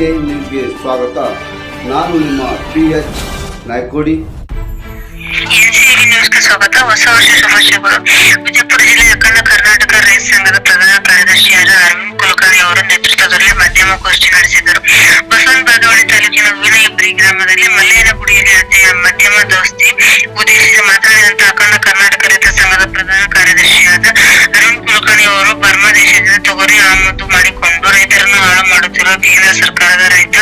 ನ್ಯೂಸ್ಗೆ ಸ್ವಾಗತ. ನಾನು ನಿಮ್ಮ ಪಿ ಎಚ್ ನಾಯ್ಕೋಡಿ ಸ್ವಾಗತ. ಹೊಸ ವರ್ಷ ಶುಭಾಶಯಗಳು. ವಿಜಯಪುರ ಜಿಲ್ಲೆಯ ಅಖಂಡ ಕರ್ನಾಟಕ ರೈತ ಸಂಘದ ಪ್ರಧಾನ ಕಾರ್ಯದರ್ಶಿಯಾದ ಅರವಿಂದ್ ಕುಲಕರ್ಣಿ ಅವರ ನೇತೃತ್ವದಲ್ಲಿ ಮಾಧ್ಯಮಗೋಷ್ಠಿ ನಡೆಸಿದರು ಬಸವನ ಬಾಗೇವಾಡಿ ತಾಲೂಕಿನ ವಿನಯಪುರಿ ಗ್ರಾಮದಲ್ಲಿ ಮಲ್ಲೇನ ಗುಡಿಯಲ್ಲಿ ಮಧ್ಯಮ ದೋಸ್ತಿ ಉದ್ದೇಶಿಸಿ ಮಾತನಾಡಿದಂತಹ ಅಖಂಡ ಕರ್ನಾಟಕ ರೈತ ಸಂಘದ ಪ್ರಧಾನ ತೊಗರಿ ಆಮದು ಮಾಡಿಕೊಂಡು ರೈತರನ್ನು ಹಾಳು ಮಾಡುತ್ತಿರುವ ಕೇಂದ್ರ ಸರ್ಕಾರದ ರೈತ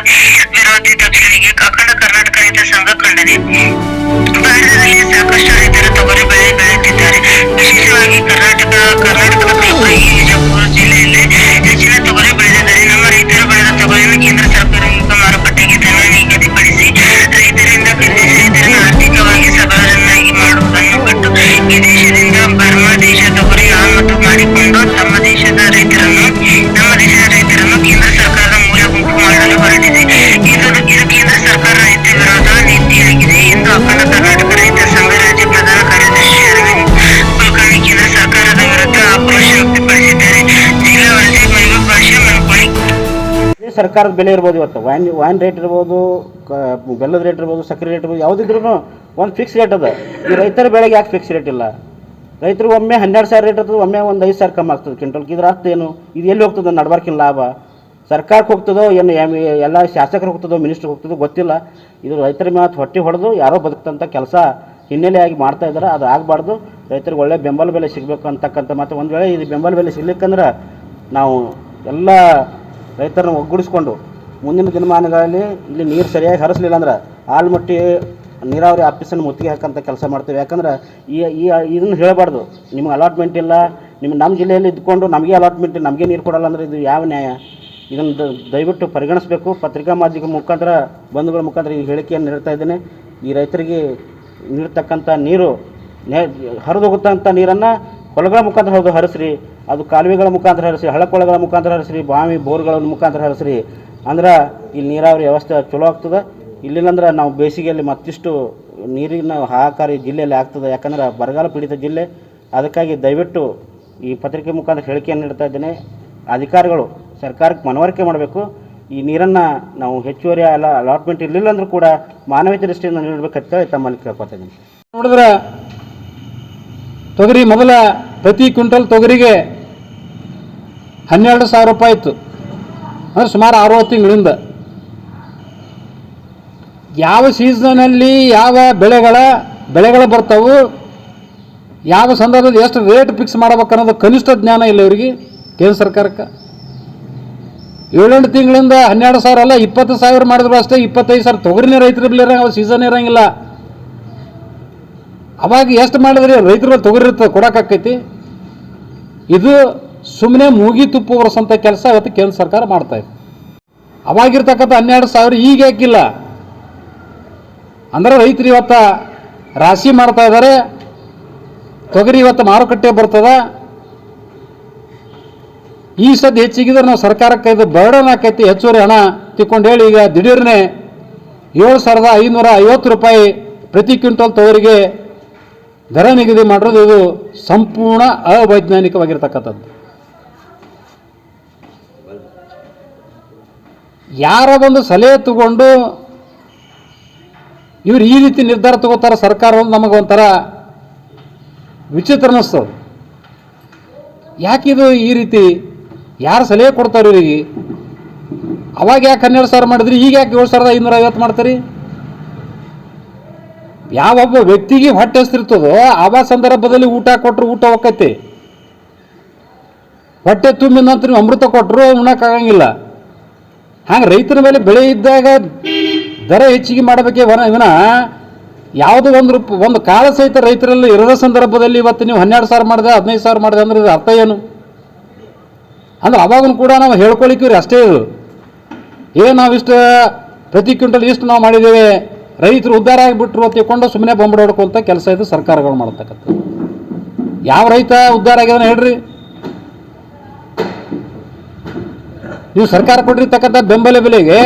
ಸರ್ಕಾರದ ಬೆಲೆ ಇರ್ಬೋದು ಇವತ್ತು. ವೈನ್ ವೈನ್ ರೇಟ್ ಇರ್ಬೋದು ಬೆಲ್ಲದ ರೇಟ್ ಇರ್ಬೋದು, ಸಕ್ಕರೆ ರೇಟ್ ಇರ್ಬೋದು ಯಾವುದಿದ್ರೂ ಒಂದು ಫಿಕ್ಸ್ ರೇಟ್ ಅದ. ಈ ರೈತರ ಬೆಳೆಗೆ ಯಾಕೆ ಫಿಕ್ಸ್ ರೇಟ್ ಇಲ್ಲ? ರೈತರು ಒಮ್ಮೆ ಹನ್ನೆರಡು ಸಾವಿರ ರೇಟ್ ಇರ್ತದೆ, ಒಮ್ಮೆ ಒಂದು ಐದು ಸಾವಿರ ಕಮ್ಮಿ ಆಗ್ತದೆ. ಕ್ವಿಂಟಲ್ಗೆ ಇದ್ರ ಅರ್ಥ ಏನು? ಇದು ಎಲ್ಲಿ ಹೋಗ್ತದೆ? ನಡ್ಬಾರ್ಕಿನ ಲಾಭ. ಸರ್ಕಾರಕ್ಕೆ ಹೋಗ್ತದೋ, ಏನು ಎಲ್ಲ ಶಾಸಕರು ಹೋಗ್ತದೋ ಮಿನಿಸ್ಟ್ರಿಗೆ ಹೋಗ್ತದೋ ಗೊತ್ತಿಲ್ಲ. ಇದು ರೈತರ ಮಾತು ಹೊಟ್ಟೆ ಹೊಡೆದು ಯಾರೋ ಬದುಕ್ತಂಥ ಕೆಲಸ ಹಿನ್ನೆಲೆಯಾಗಿ ಮಾಡ್ತಾ ಇದ್ದಾರೆ ಅದು ಆಗಬಾರ್ದು. ರೈತರಿಗೆ ಒಳ್ಳೆ ಬೆಂಬಲ ಬೆಲೆ ಸಿಗಬೇಕು ಅಂತಕ್ಕಂಥ ಮತ್ತು ಒಂದು ವೇಳೆ ಇದು ಬೆಂಬಲ ಬೆಲೆ ಸಿಗ್ಲಿಕ್ಕಂದ್ರೆ ನಾವು ಎಲ್ಲ ರೈತರನ್ನ ಒಗ್ಗೂಡಿಸ್ಕೊಂಡು ಮುಂದಿನ ದಿನಮಾನಗಳಲ್ಲಿ ಇಲ್ಲಿ ನೀರು ಸರಿಯಾಗಿ ಹರಿಸಲಿಲ್ಲ ಅಂದ್ರೆ ಆಲ್ಮಟ್ಟಿ ನೀರಾವರಿ ಆಫೀಸನ್ನು ಮುತ್ತಿಗೆ ಹಾಕಂತ ಕೆಲಸ ಮಾಡ್ತೀವಿ. ಯಾಕಂದ್ರೆ ಈ ಈ ಇದನ್ನು ಹೇಳಬಾರ್ದು. ನಿಮ್ಗೆ ಅಲಾಟ್ಮೆಂಟ್ ಇಲ್ಲ. ನಿಮ್ಮ ನಮ್ಮ ಜಿಲ್ಲೆಯಲ್ಲಿ ಇದ್ಕೊಂಡು ನಮಗೆ ಅಲಾಟ್ಮೆಂಟ್ ನಮಗೆ ನೀರು ಕೊಡಲ್ಲ ಅಂದ್ರೆ ಇದು ಯಾವ ನ್ಯಾಯ? ಇದನ್ನು ದಯವಿಟ್ಟು ಪರಿಗಣಿಸಬೇಕು. ಪತ್ರಿಕಾ ಮಾಧ್ಯಮ ಮುಖಾಂತರ, ಬಂಧುಗಳ ಮುಖಾಂತರ ಈ ಹೇಳಿಕೆಯನ್ನು ನೀಡ್ತಾ ಇದ್ದೇನೆ. ಈ ರೈತರಿಗೆ ನೀಡ್ತಕ್ಕಂಥ ನೀರು ನೇ ಹರಿದೋಗುತ್ತಂಥ ನೀರನ್ನು ಹೊಲಗಳ ಮುಖಾಂತರ ಹೌದು, ಹರಿಸ್ರಿ. ಅದು ಕಾಲುವೆಗಳ ಮುಖಾಂತರ ಹರಿಸ್ರಿ, ಹಳ್ಳಕೊಳ್ಳಗಳ ಮುಖಾಂತರ ಹರಿಸ್ರಿ, ಬಾವಿ ಬೋರ್ಗಳ ಮುಖಾಂತರ ಹರಿಸ್ರಿ. ಅಂದ್ರೆ ಇಲ್ಲಿ ನೀರಾವರಿ ವ್ಯವಸ್ಥೆ ಚಲೋ ಆಗ್ತದೆ. ಇಲ್ಲಿಲ್ಲಂದ್ರೆ ನಾವು ಬೇಸಿಗೆಯಲ್ಲಿ ಮತ್ತಿಷ್ಟು ನೀರಿನ ಹಾಹಾಕಾರಿ ಜಿಲ್ಲೆಯಲ್ಲಿ ಆಗ್ತದೆ. ಯಾಕಂದ್ರೆ ಬರಗಾಲ ಪೀಡಿತ ಜಿಲ್ಲೆ. ಅದಕ್ಕಾಗಿ ದಯವಿಟ್ಟು ಈ ಪತ್ರಿಕೆ ಮುಖಾಂತರ ಹೇಳಿಕೆಯನ್ನು ನೀಡ್ತಾ ಇದ್ದೇನೆ. ಅಧಿಕಾರಿಗಳು ಸರ್ಕಾರಕ್ಕೆ ಮನವರಿಕೆ ಮಾಡಬೇಕು. ಈ ನೀರನ್ನು ನಾವು ಹೆಚ್ಚುವರಿ ಅಲ್ಲ ಅಲಾಟ್ಮೆಂಟ್ ಇರಲಿಲ್ಲ ಅಂದರೂ ಕೂಡ ಮಾನವೀಯ ದೃಷ್ಟಿಯಿಂದ ನೀಡಬೇಕಂತ ತಮ್ಮಲ್ಲಿ ಕೇಳ್ಕೊತಾ ಇದ್ದೀನಿ. ನೋಡಿದ್ರೆ ತೊಗರಿ ಮೊದಲ ಪ್ರತಿ ಕ್ವಿಂಟಲ್ ತೊಗರಿಗೆ ಹನ್ನೆರಡು ಸಾವಿರ ರೂಪಾಯಿ ಇತ್ತು. ಅಂದರೆ ಸುಮಾರು ಅರವತ್ತು ತಿಂಗಳಿಂದ. ಯಾವ ಸೀಸನಲ್ಲಿ ಯಾವ ಬೆಳೆಗಳ, ಬೆಳೆಗಳು ಬರ್ತಾವು, ಯಾವ ಸಂದರ್ಭದಲ್ಲಿ ಎಷ್ಟು ರೇಟ್ ಫಿಕ್ಸ್ ಅನ್ನೋದು ಕನಿಷ್ಠ ಜ್ಞಾನ ಇಲ್ಲ ಇವರಿಗೆ, ಕೇಂದ್ರ ಸರ್ಕಾರಕ್ಕೆ. ಏಳೆಂಟು ತಿಂಗಳಿಂದ ಹನ್ನೆರಡು ಸಾವಿರ ಅಲ್ಲ, ಇಪ್ಪತ್ತು ಸಾವಿರ ಮಾಡಿದ್ರು ಅಷ್ಟೇ, ಇಪ್ಪತ್ತೈದು ಸಾವಿರ ತೊಗರಿನೇ ರೈತರು ಸೀಸನ್ ಇರಂಗಿಲ್ಲ. ಅವಾಗ ಎಷ್ಟು ಮಾಡಿದ್ರಿ? ರೈತರು ತೊಗರಿರ್ತದೆ ಕೊಡೋಕ್ಕಾಕೈತಿ ಇದು ಸುಮ್ಮನೆ ಮೂಗಿ ತುಪ್ಪ ಒರೆಸಂಥ ಕೆಲಸ ಇವತ್ತು ಕೇಂದ್ರ ಸರ್ಕಾರ ಮಾಡ್ತಾ ಇದೆ. ಅವಾಗಿರ್ತಕ್ಕಂಥ ಹನ್ನೆರಡು ಸಾವಿರ ಈಗ ಯಾಕಿಲ್ಲ? ಅಂದ್ರೆ ರೈತರು ಇವತ್ತು ರಾಶಿ ಮಾಡ್ತಾ ಇದ್ದಾರೆ ತೊಗರಿ ಇವತ್ತು ಮಾರುಕಟ್ಟೆ ಬರ್ತದ. ಈ ಸದ್ದು ಹೆಚ್ಚಿಗಿದ್ರೆ ನಾವು ಸರ್ಕಾರಕ್ಕೆ ಇದು ಬರ್ಡನ್ ಆಕೈತಿ. ಹೆಚ್ಚುವರಿ ಹಣ ತಿಕ್ಕೊಂಡು ಹೇಳಿ ಈಗ ದಿಢೀರ್ನೆ ಏಳು ಸಾವಿರದ ಐನೂರ ಐವತ್ತು ರೂಪಾಯಿ ಪ್ರತಿ ಕ್ವಿಂಟಲ್ ತೊಗರಿಗೆ ದರ ನಿಗದಿ ಮಾಡಿರೋದು ಇದು ಸಂಪೂರ್ಣ ಅವೈಜ್ಞಾನಿಕವಾಗಿರ್ತಕ್ಕಂಥದ್ದು. ಯಾರ ಒಂದು ಸಲಹೆ ತಗೊಂಡು ಇವ್ರು ಈ ರೀತಿ ನಿರ್ಧಾರ ತಗೋತಾರ ಸರ್ಕಾರ ಒಂದು ನಮಗೊಂಥರ ವಿಚಿತ್ರ ಅನ್ನಿಸ್ತದೆ. ಯಾಕಿದು ಈ ರೀತಿ ಯಾರು ಸಲಹೆ ಕೊಡ್ತಾರೆ ಇವರಿಗೆ? ಅವಾಗ ಯಾಕೆ ಹನ್ನೆರಡು ಸಾವಿರ ಮಾಡಿದ್ರಿ? ಈಗ ಯಾಕೆ ಏಳು ಸಾವಿರದ ಐನೂರ ಐವತ್ತು ಮಾಡ್ತೀರಿ? ಯಾವೊಬ್ಬ ವ್ಯಕ್ತಿಗೆ ಹೊಟ್ಟೆ ಹಸ್ತಿರ್ತದೋ ಆವ ಸಂದರ್ಭದಲ್ಲಿ ಊಟ ಕೊಟ್ಟರು ಊಟ ಹೋಗತ್ತೆ ಹೊಟ್ಟೆ ತುಂಬಿದ ನಂತರ ಅಮೃತ ಕೊಟ್ಟರು ಉಣ್ಣಕ್ಕಾಗಂಗಿಲ್ಲ ಹಂಗೆ ರೈತರ ಮೇಲೆ ಬೆಳೆ ಇದ್ದಾಗ ದರ ಹೆಚ್ಚಿಗೆ ಮಾಡಬೇಕೇ ವನ ಇವನ ಯಾವುದೋ ಒಂದು ರೂಪ ಒಂದು ಕಾಲ ಸಹಿತ ರೈತರಲ್ಲಿ ಇರದ ಸಂದರ್ಭದಲ್ಲಿ ಇವತ್ತು ನೀವು ಹನ್ನೆರಡು ಸಾವಿರ ಮಾಡಿದೆ, ಹದಿನೈದು ಸಾವಿರ ಮಾಡಿದೆ ಅಂದ್ರೆ ಇದು ಅರ್ಥ ಏನು? ಅಂದ್ರೆ ಅವಾಗೂ ಕೂಡ ನಾವು ಹೇಳ್ಕೊಳಿಕ್ಕಿವ್ರಿ ಅಷ್ಟೇ ಇದು ಏನು ನಾವು ಇಷ್ಟು ಪ್ರತಿ ಕ್ವಿಂಟಲ್ ಇಷ್ಟು ನಾವು ಮಾಡಿದ್ದೇವೆ? ರೈತರು ಉದ್ಧಾರ ಆಗಿಬಿಟ್ರು ಅಂತ ತಿಳ್ಕೊಂಡು ಸುಮ್ಮನೆ ಬೊಂಬಡ ಹೊಡ್ಕೊಂತ ಕೆಲಸ ಇದು ಸರ್ಕಾರಗಳು ಮಾಡ್ತಕ್ಕಂಥದ್ದು. ಯಾವ ರೈತ ಉದ್ಧಾರ ಆಗ್ಯದ ಹೇಳ್ರಿ. ನೀವು ಸರ್ಕಾರ ಕೊಟ್ಟಿರ್ತಕ್ಕಂಥ ಬೆಂಬಲ ಬೆಲೆಗೆ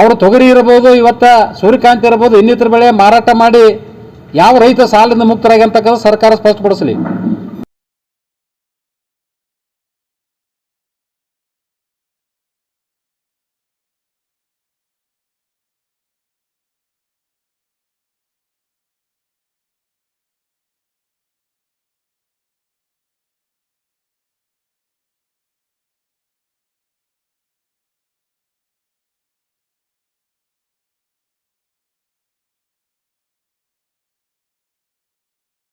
ಅವರು ತೊಗರಿ ಇರ್ಬೋದು, ಇವತ್ತು ಸೂರ್ಯಕಾಂತಿ ಇರ್ಬೋದು, ಇನ್ನಿತರ ಬೆಳೆ ಮಾರಾಟ ಮಾಡಿ ಯಾವ ರೈತ ಸಾಲದಿಂದ ಮುಕ್ತರಾಗಿ ಅಂತಕ್ಕಂಥ ಸರ್ಕಾರ ಸ್ಪಷ್ಟಪಡಿಸಲಿ.